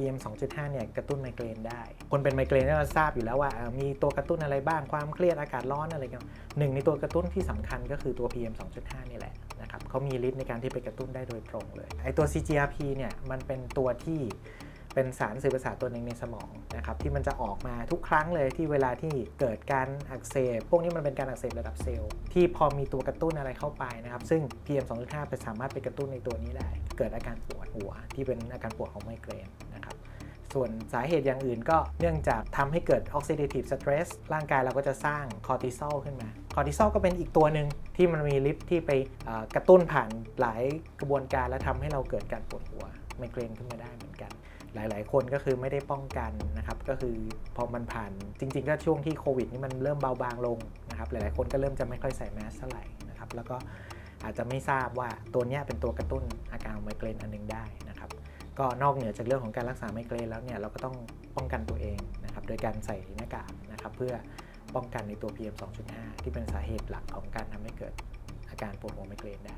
PM 2.5 เนี่ยกระตุ้นไมเกรนได้ คนเป็นไมเกรนก็ทราบอยู่แล้วว่า มีตัวกระตุ้นอะไรบ้างความเครียดอากาศร้อนอะไรกันหนึ่งในตัวกระตุ้นที่สำคัญก็คือตัว PM 2.5 นี่แหละนะครับเขามีฤทธิ์ในการที่ไปกระตุ้นได้โดยตรงเลยไอตัว CGRP เนี่ยมันเป็นตัวที่ เป็นสารสื่อประสาทตัวหนึ่งในสมองนะครับที่มันจะออกมาทุกครั้งเลยที่เวลาที่เกิดการอักเสบ พวกนี้มันเป็นการอักเสบระดับเซลล์ที่พอมีตัวกระตุ้นอะไรเข้าไปนะครับ ซึ่ง PM 2.5ไปสามารถไปกระตุ้นในตัวนี้ได้ เกิดอาการปวดหัว ที่เป็นอาการปวดของไมเกรนนะครับส่วนสาเหตุอย่างอื่นก็เนื่องจากทำให้เกิด oxidative stress ร่างกายเราก็จะสร้างคอร์ติซอลขึ้นมา คอร์ติซอลก็เป็นอีกตัวหนึ่งที่มันมีฤทธิ์ที่ไปกระตุ้นผ่านหลายกระบวนการและทำให้เราเกิดการปวดหัว ไมเกรนขึ้นมาได้เหมือนกัน หลาย ๆ คนก็คือไม่ได้ป้องกันนะครับ ก็คือพอมันผ่านจริง ๆ ก็ช่วงที่โควิดนี่มันเริ่มเบาบางลงนะครับ หลาย ๆ คนก็เริ่มจะไม่ค่อยใส่แมสเท่าไหร่นะครับ แล้วก็อาจจะไม่ทราบว่าตัวนี้เป็นตัวกระตุ้นอาการของไมเกรนอันหนึงได้นะครับ ก็นอกเหนือจากเรื่องของการรักษาไมเกรนแล้วเนี่ยเราก็ต้องป้องกันตัวเองนะครับ โดยการใส่หน้ากากนะครับ เพื่อป้องกันในตัว PM 2.5 ที่เป็นสาเหตุหลักของการทำให้เกิดอาการปวดหัวไมเกรนได้